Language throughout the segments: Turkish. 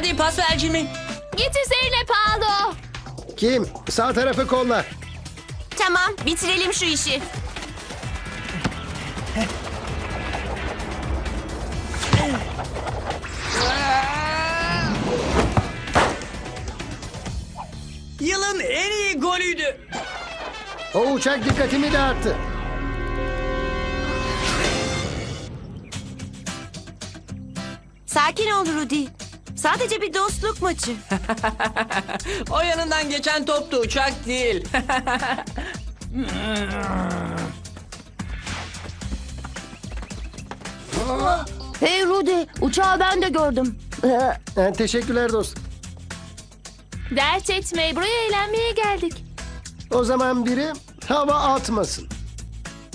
Hadi pas ver Jimmy. Git üzerine Paolo. Kim? Sağ tarafı kolla. Tamam bitirelim şu işi. Yılın en iyi golüydü. O uçak dikkatimi dağıttı. Sakin ol Rudy. Sadece bir dostluk maçı. O yanından geçen toptu uçak değil. Hey Rudy, uçağı ben de gördüm. Ha, teşekkürler dostum. Dert etme, buraya eğlenmeye geldik. O zaman biri hava atmasın.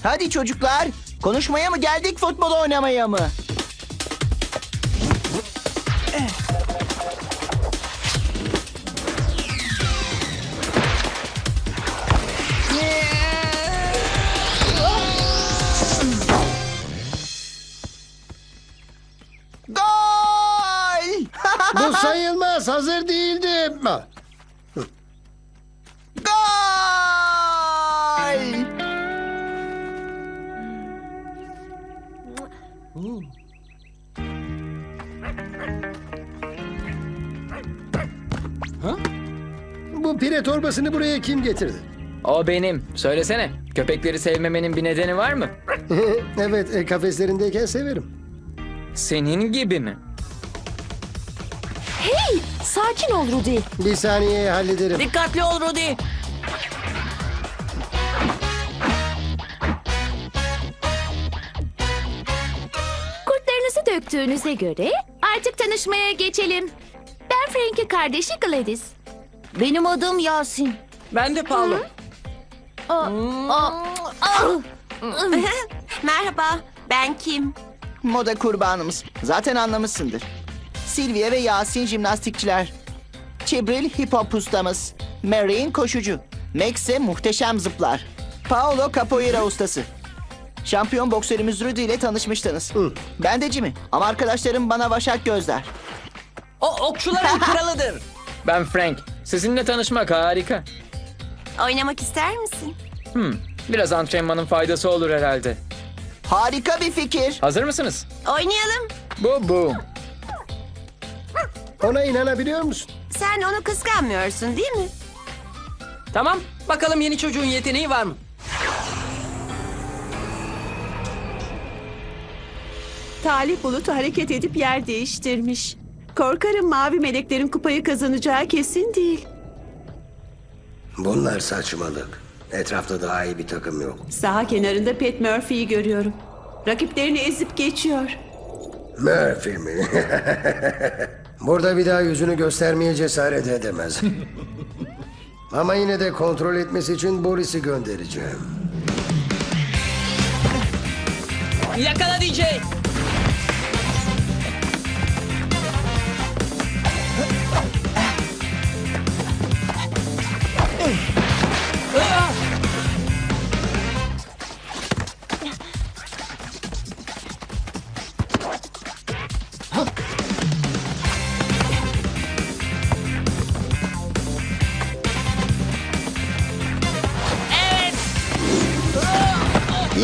Hadi çocuklar. Konuşmaya mı geldik futbol oynamaya mı? Hazır değildim. Ha, Gol! Bu pire torbasını buraya kim getirdi? O benim. Söylesene. Köpekleri sevmemenin bir nedeni var mı? evet, e, kafeslerindeyken severim. Senin gibi mi? Hey, sakin ol Rudy. Bir saniye hallederim. Dikkatli ol Rudy. Kurtlarınızı döktüğünüze göre artık tanışmaya geçelim. Ben Frank'in kardeşi Gladys. Benim adım Yasin. Ben de Paolo. Merhaba ben Kim. Moda kurbanımız. Zaten anlamışsındır. Silvia ve Yasin jimnastikçiler. Çibril hip hop ustamız. Marion koşucu. Max ise muhteşem zıplar. Paolo capoeira ustası. Şampiyon boksörümüz Rudy ile tanışmıştınız. Ben de Jimmy ama arkadaşlarım bana vaşak gözler. O okçuların kralıdır. Ben Frank. Sizinle tanışmak harika. Oynamak ister misin? Hmm, biraz antrenmanın faydası olur herhalde. Harika bir fikir. Hazır mısınız? Oynayalım. Bu bu. Ona inanabiliyor musun? Sen onu kıskanmıyorsun değil mi? Tamam. Bakalım yeni çocuğun yeteneği var mı? Talih Bulut hareket edip yer değiştirmiş. Korkarım mavi meleklerin kupayı kazanacağı kesin değil. Bunlar saçmalık. Etrafta daha iyi bir takım yok. Saha kenarında Pat Murphy'yi görüyorum. Rakiplerini ezip geçiyor. Murphy mi? Burada bir daha yüzünü göstermeye cesaret edemez. Ama yine de kontrol etmesi için Boris'i göndereceğim. Yakala DJ.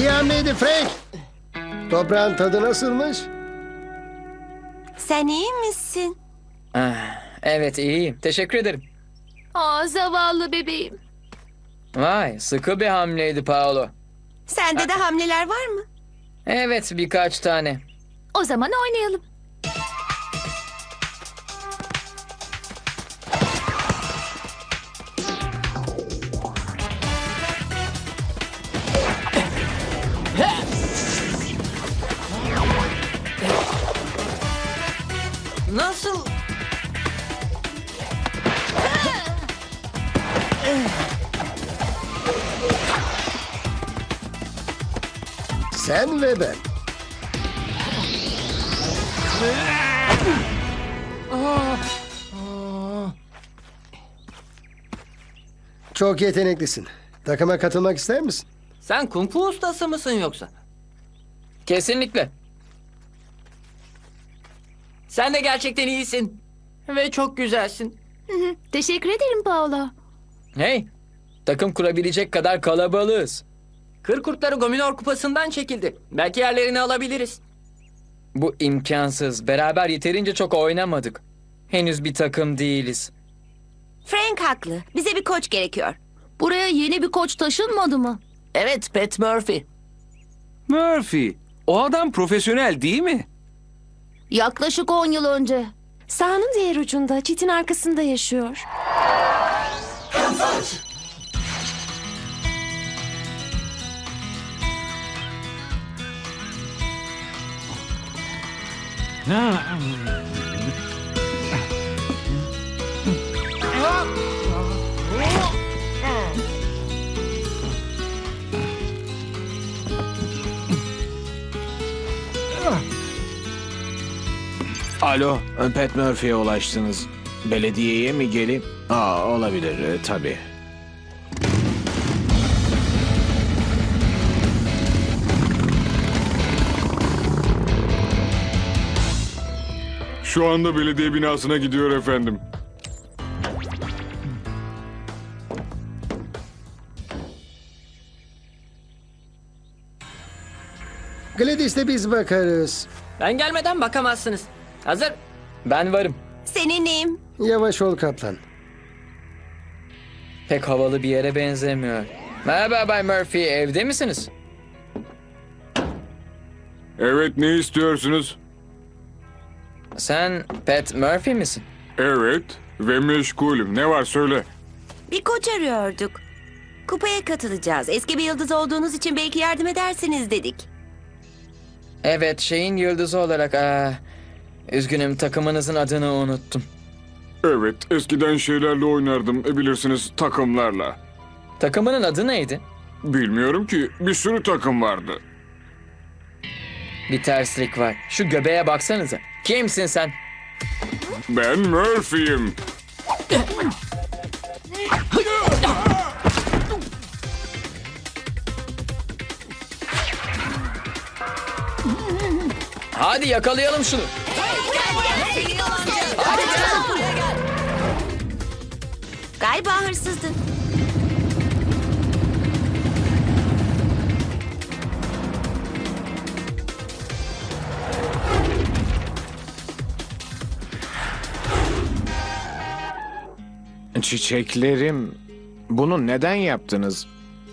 İyi hamleydi Frank. Toprağın tadı nasılmış? Sen iyi misin? Ah, evet iyiyim. Teşekkür ederim. Aa, zavallı bebeğim. Vay sıkı bir hamleydi Paolo. Sende de hamleler var mı? Evet birkaç tane. O zaman oynayalım. Nasıl? Sen ve ben. Çok yeteneklisin. Takıma katılmak ister misin? Sen kung fu ustası mısın yoksa? Kesinlikle. Sen de gerçekten iyisin. Ve çok güzelsin. Teşekkür ederim Paolo. Hey, takım kurabilecek kadar kalabalığız. Kır kurtları Gominor kupasından çekildi. Belki yerlerini alabiliriz. Bu imkansız. Beraber yeterince çok oynamadık. Henüz bir takım değiliz. Frank haklı. Bize bir koç gerekiyor. Buraya yeni bir koç taşınmadı mı? Evet Pat Murphy. Murphy, o adam profesyonel değil mi? Yaklaşık 10 yıl önce. Sahanın diğer ucunda, çitin arkasında yaşıyor. Alo, Pat Murphy'ye ulaştınız. Belediyeye mi geleyim? Aa, olabilir, e, tabii. Şu anda belediye binasına gidiyor efendim. Gladys'te biz bakarız. Ben gelmeden bakamazsınız. Hazır. Ben varım. Seninleyim. Yavaş ol kaplan. Pek havalı bir yere benzemiyor. Merhaba Bay Murphy, evde misiniz? Evet ne istiyorsunuz? Sen Pat Murphy misin? Evet ve meşgulüm. Ne var söyle. Bir koç arıyorduk. Kupaya katılacağız. Eski bir yıldız olduğunuz için belki yardım edersiniz dedik. Evet, şeyin yıldızı olarak... Aa, üzgünüm, takımınızın adını unuttum. Evet eskiden şeylerle oynardım. E, bilirsiniz takımlarla. Takımının adı neydi? Bilmiyorum ki bir sürü takım vardı. Bir terslik var. Şu göbeğe baksanıza. Kimsin sen? Ben Murphy'yim. Hadi yakalayalım şunu. Galiba hırsızdı. Çiçeklerim, bunu neden yaptınız?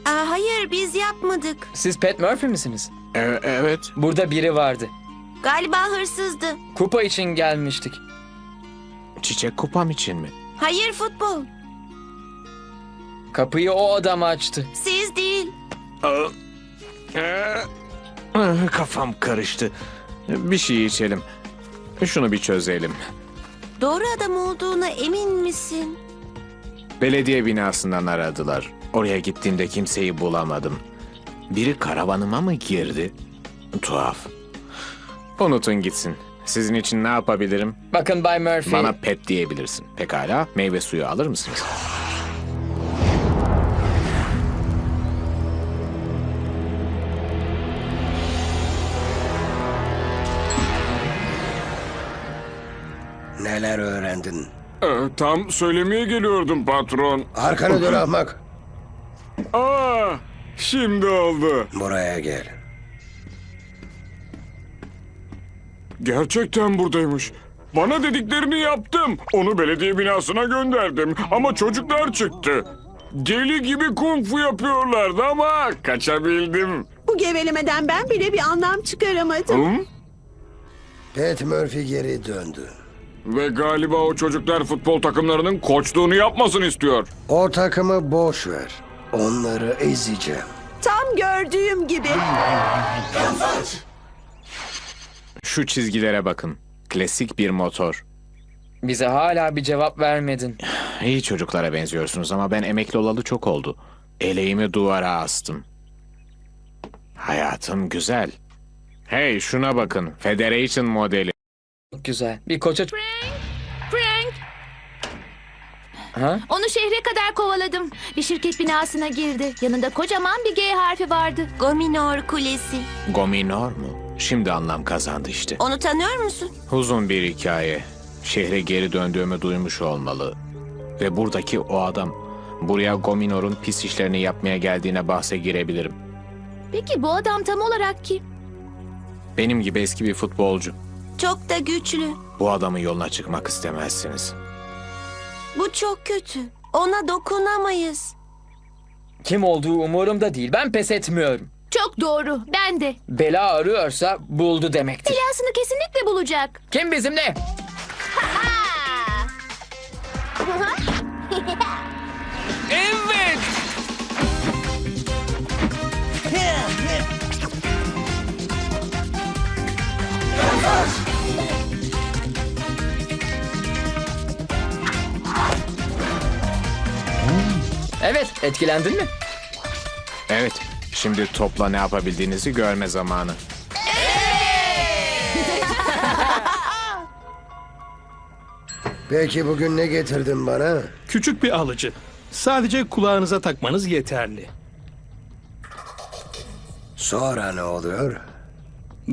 Aa, hayır biz yapmadık. Siz Pat Murphy misiniz? E, evet, Burada biri vardı. Galiba hırsızdı. Kupa için gelmiştik. çiçek kupam için mi? Hayır futbol. Kapıyı o adam açtı. Siz değil. Ee, ah, Kafam karıştı. Bir şey içelim. Şunu bir çözelim. Doğru adam olduğuna emin misin? Belediye binasından aradılar. Oraya gittiğimde kimseyi bulamadım. Biri karavanıma mı girdi? Tuhaf. Unutun gitsin. Sizin için ne yapabilirim? Bakın Bay Murphy. Bana pet diyebilirsin. Pekala. Meyve suyu alır mısınız? Neler öğrendin? E, tam söylemeye geliyordum patron. Arkanı dön ahmak. Aa, şimdi oldu. Buraya gel. Gerçekten buradaymış. Bana dediklerini yaptım. Onu belediye binasına gönderdim. Ama çocuklar çıktı. Deli gibi kung fu yapıyorlardı ama kaçabildim. Bu gevelemeden ben bile bir anlam çıkaramadım. Hı? Pat Murphy geri döndü. Ve galiba o çocuklar futbol takımlarının koçluğunu yapmasın istiyor. O takımı boş ver. Onları ezeceğim. Tam gördüğüm gibi. Şu çizgilere bakın. Klasik bir motor. Bize hala bir cevap vermedin. İyi çocuklara benziyorsunuz ama ben emekli olalı çok oldu. Eleğimi duvara astım. Hayatım güzel. Hey şuna bakın. Federation modeli. Çok güzel. Bir koça... Frank, Ha? onu şehre kadar kovaladım. Bir şirket binasına girdi. Yanında kocaman bir G harfi vardı. Gominor Kulesi. Gominor mu? Şimdi anlam kazandı işte. Onu tanıyor musun? Uzun bir hikaye. Şehre geri döndüğümü duymuş olmalı. Ve buradaki o adam buraya Gominor'un pis işlerini yapmaya geldiğine bahse girebilirim. Peki bu adam tam olarak kim? Benim gibi eski bir futbolcu. Çok da güçlü. Bu adamın yoluna çıkmak istemezsiniz. Bu çok kötü. Ona dokunamayız. Kim olduğu umurumda değil. Ben pes etmiyorum. Çok doğru. Ben de. Bela arıyorsa buldu demektir. Belasını kesinlikle bulacak. Kim bizimle? Evet. Evet, etkilendin mi? Evet, şimdi topla ne yapabildiğinizi görme zamanı. Peki bugün ne getirdin bana? Küçük bir alıcı. Sadece kulağınıza takmanız yeterli. Sonra ne oluyor?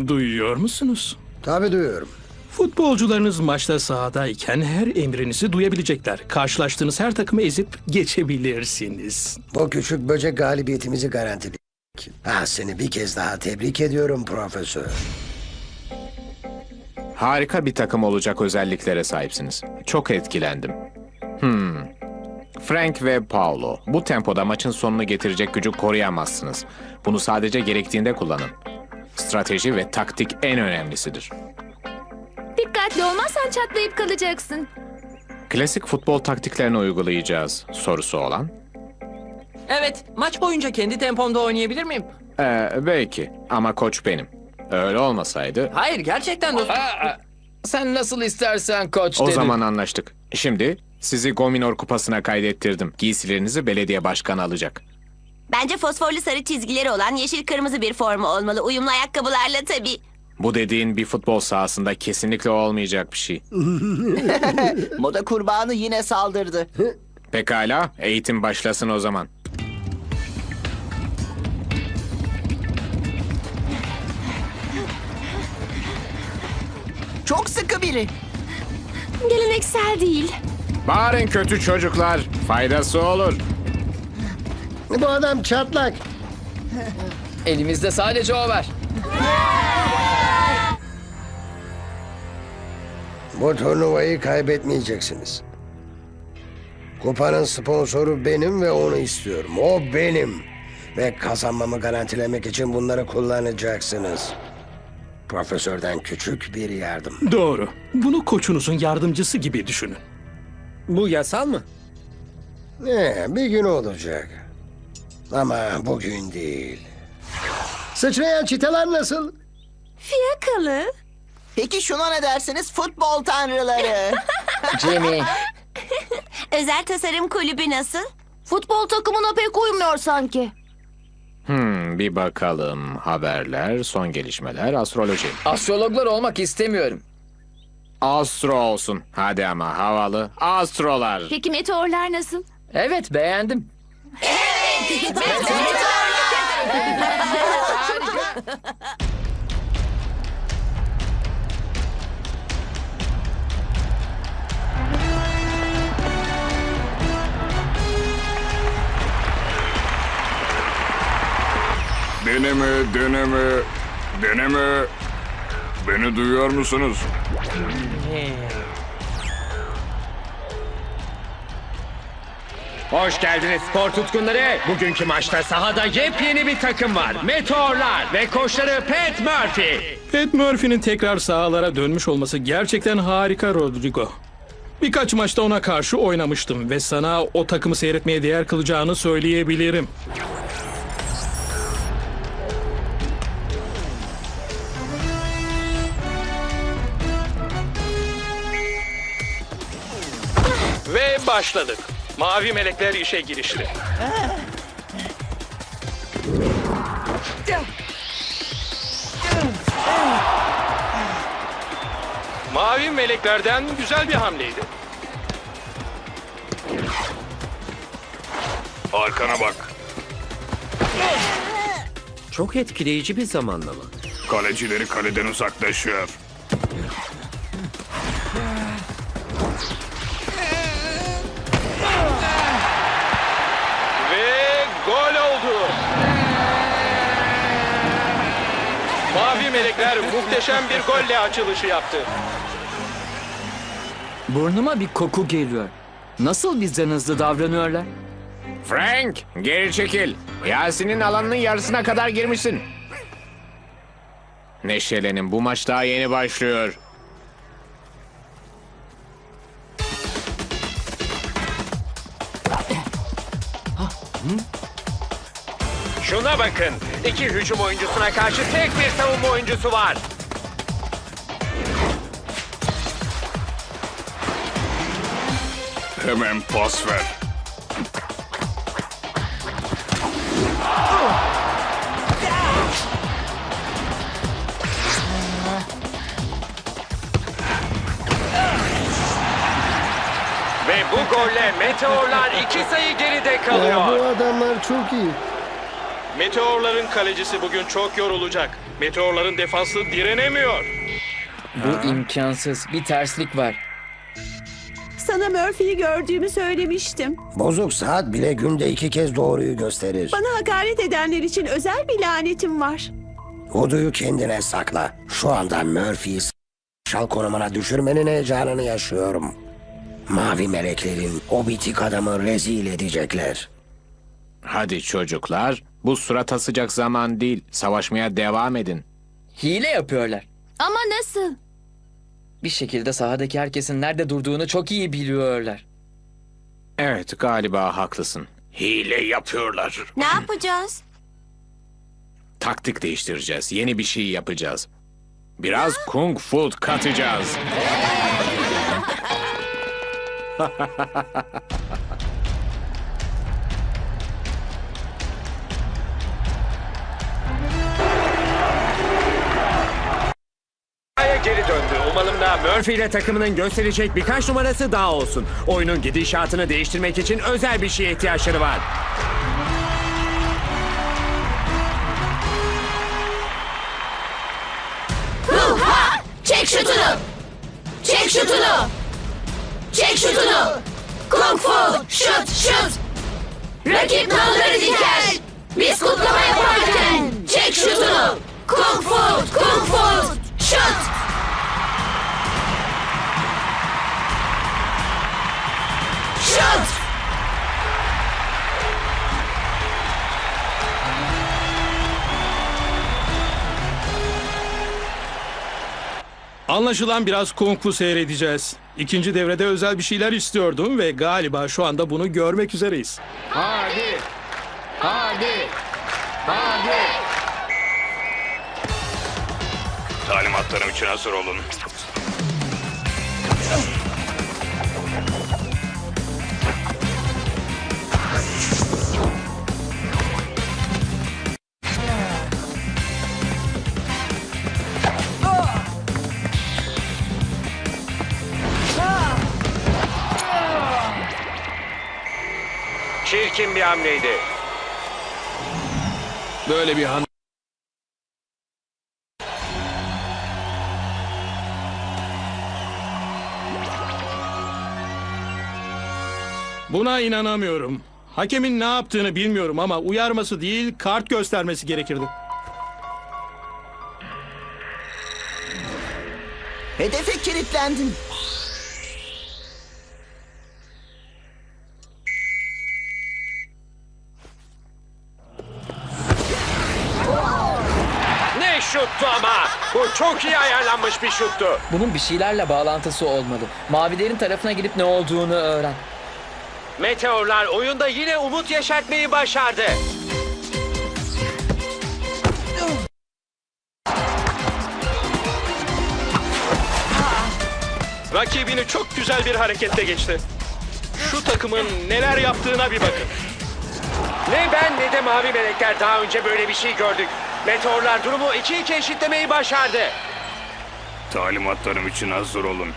Duyuyor musunuz? Tabii duyuyorum. Futbolcularınız maçta sahadayken her emrinizi duyabilecekler. Karşılaştığınız her takımı ezip geçebilirsiniz. Bu küçük böcek galibiyetimizi garantileyecek. Ha, seni bir kez daha tebrik ediyorum profesör. Harika bir takım olacak özelliklere sahipsiniz. Çok etkilendim. Hmm. Frank ve Paulo, bu tempoda maçın sonunu getirecek gücü koruyamazsınız. Bunu sadece gerektiğinde kullanın. Strateji ve taktik en önemlisidir. Dikkatli olmazsan çatlayıp kalacaksın. Klasik futbol taktiklerini uygulayacağız. Sorusu olan? Evet, maç boyunca kendi tempomda oynayabilir miyim? Ee, belki ama koç benim. Öyle olmasaydı Hayır, gerçekten dostum. Aa, sen nasıl istersen koç o zaman anlaştık. Şimdi sizi Gominor kupasına kaydettirdim. Giysilerinizi belediye başkanı alacak. Bence fosforlu sarı çizgileri olan yeşil kırmızı bir forma olmalı. Uyumlu ayakkabılarla tabii. Bu dediğin bir futbol sahasında kesinlikle olmayacak bir şey. Moda kurbanı yine saldırdı. Pekala, eğitim başlasın o zaman. Çok sıkı biri. Geleneksel değil. Bağırın kötü çocuklar, faydası olur. Bu adam çatlak. Elimizde sadece o var. Bu turnuvayı kaybetmeyeceksiniz. Kupanın sponsoru benim ve onu istiyorum. O benim. Ve kazanmamı garantilemek için bunları kullanacaksınız. Profesörden küçük bir yardım. Doğru. Bunu koçunuzun yardımcısı gibi düşünün. Bu yasal mı? Ne, bir gün olacak. Ama bugün değil. Sıçrayan çiteler nasıl? Fiyakalı. Peki şuna ne dersiniz futbol tanrıları? Jimmy, Özel tasarım kulübü nasıl? Futbol takımına pek uymuyor sanki. Bir bakalım. Haberler, son gelişmeler, astroloji. astrologlar olmak istemiyorum. Astro olsun. Hadi ama havalı. Astrolar. Peki meteorlar nasıl? Evet, beğendim. Deneme, deneme, deneme. Beni duyuyor musunuz? Hoş geldiniz spor tutkunları. Bugünkü maçta sahada yepyeni bir takım var. Meteorlar ve koçları Pat Murphy. Pat Murphy'nin tekrar sahalara dönmüş olması gerçekten harika Rodrigo. Birkaç maçta ona karşı oynamıştım ve sana o takımı seyretmeye değer kılacağını söyleyebilirim. Ve başladık. Mavi melekler işe girişti. Mavi meleklerden güzel bir hamleydi. Arkana bak. Çok etkileyici bir zamanlama. Kalecileri kaleden uzaklaşıyor. Muhteşem bir golle açılışı yaptı. Burnuma bir koku geliyor. Nasıl bizden hızlı davranıyorlar? Frank, geri çekil. Yasin'in alanının yarısına kadar girmişsin. Neşelenin, bu maç daha yeni başlıyor. Şuna bakın. İki hücum oyuncusuna karşı tek bir savunma oyuncusu var. Hemen pas ver. Ve bu golle Meteorlar iki sayı geride Ya, bu kalıyor. adamlar çok iyi. Meteorların kalecisi bugün çok yorulacak. Meteorların defansı direnemiyor. Bu imkansız. Bir terslik var. Sana Murphy'yi gördüğümü söylemiştim. Bozuk saat bile günde iki kez doğruyu gösterir. Bana hakaret edenler için özel bir lanetim var. Voodoo'yu kendine sakla. Şu anda Murphy'yi şal konumuna düşürmenin heyecanını yaşıyorum. Mavi meleklerin o bitik adamı rezil edecekler. Hadi çocuklar, bu surat asacak zaman değil. Savaşmaya devam edin. Hile yapıyorlar. Ama nasıl? Bir şekilde sahadaki herkesin nerede durduğunu çok iyi biliyorlar. Evet, galiba haklısın. Hile yapıyorlar. Ne yapacağız? Taktik değiştireceğiz. Yeni bir şey yapacağız. Biraz kung fu katacağız. Geri döndü. Umalım da Murphy ile takımının gösterecek birkaç numarası daha olsun. Oyunun gidişatını değiştirmek için özel bir şeye ihtiyaçları var. Çek şutunu! Çek şutunu! Çek şutunu! Kung fu! Şut! Şut! Rakip nalları diker! Biz kutlama yaparken! Çek şutunu! Kung fu! Kung fu! Şut! Şut! Anlaşılan biraz kung fu seyredeceğiz. İkinci devrede özel bir şeyler istiyordum ve galiba şu anda bunu görmek üzereyiz. Hadi! Hadi! Hadi! Talimatlarım için hazır olun. Çirkin bir hamleydi. Böyle bir han... Buna inanamıyorum. Hakemin ne yaptığını bilmiyorum ama uyarması değil kart göstermesi gerekirdi. Hedefe kilitlendin. Bu çok iyi ayarlanmış bir şuttu. Bunun bir şeylerle bağlantısı olmalı. Mavilerin tarafına gidip ne olduğunu öğren. Meteorlar oyunda yine umut yaşatmayı başardı. Rakibini çok güzel bir harekette geçti. Şu takımın neler yaptığına bir bakın. Ne ben ne de mavi melekler daha önce böyle bir şey gördük. Meteorlar durumu 2-2 eşitlemeyi başardı. Talimatlarım için hazır olun.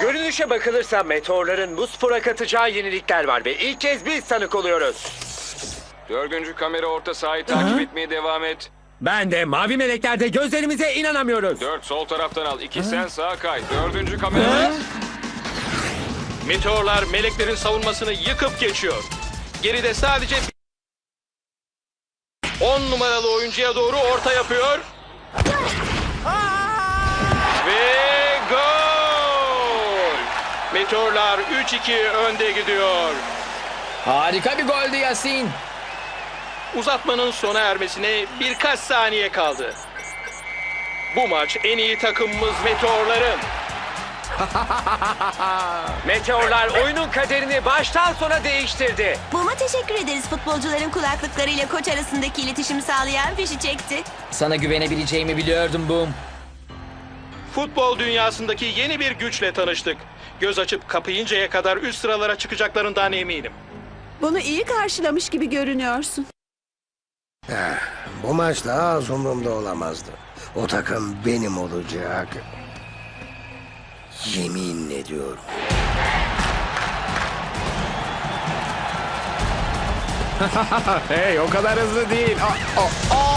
Görünüşe bakılırsa meteorların bu spora katacağı yenilikler var ve ilk kez biz tanık oluyoruz. Dördüncü kamera orta sahayı takip etmeye devam et. Ben de mavi meleklerde gözlerimize inanamıyoruz. Dört sol taraftan al. İki sen sağa kay. Dördüncü kamera. Meteorlar meleklerin savunmasını yıkıp geçiyor. Geride sadece 10 numaralı oyuncuya doğru orta yapıyor. Ve gol! Meteorlar 3-2 önde gidiyor. Harika bir goldü Yasin. Uzatmanın sona ermesine birkaç saniye kaldı. Bu maç en iyi takımımız Meteorların. Meteorlar oyunun kaderini baştan sona değiştirdi. Buma teşekkür ederiz futbolcuların kulaklıklarıyla koç arasındaki iletişimi sağlayan fişi çekti. Sana güvenebileceğimi biliyordum Boom. Futbol dünyasındaki yeni bir güçle tanıştık. Göz açıp kapayıncaya kadar üst sıralara çıkacaklarından eminim. Bunu iyi karşılamış gibi görünüyorsun. Eh, bu maç daha az umurumda olamazdı. O takım benim olacak. Yemin ediyorum. Hey o kadar hızlı değil. Aa, aa, aa!